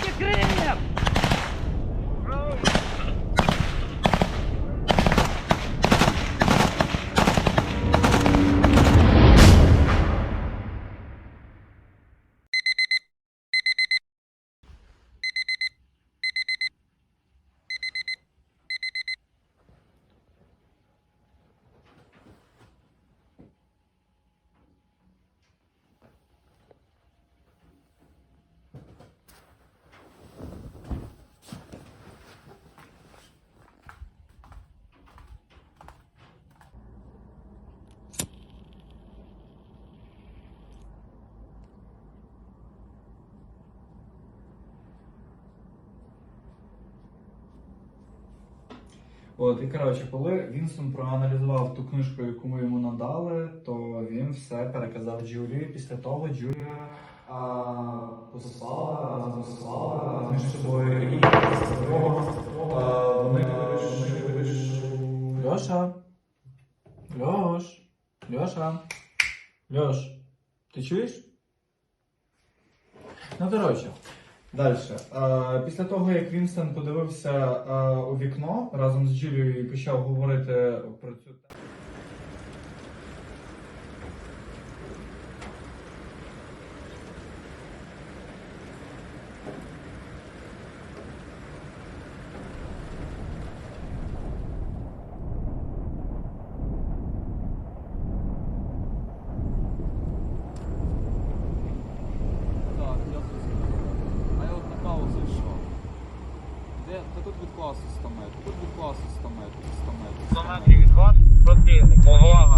Давайте крыльев! От, і коротше, коли Вінстон проаналізував ту книжку, яку ми йому надали, то він все переказав Джулії. Після того Джулія послала разом з Слава між собою і вони. Льоша. Льош. Льоша. Льош. Ти чуєш? Ну, коротше. Далі. Е, після того, як Вінстон подивився у вікно разом з Джулією і почав говорити про цю тему. Де? Та тут від класу 100 метрів. Тут від класу 100 метрів, 100 метрів. 100 метрів від вас противник. Увага,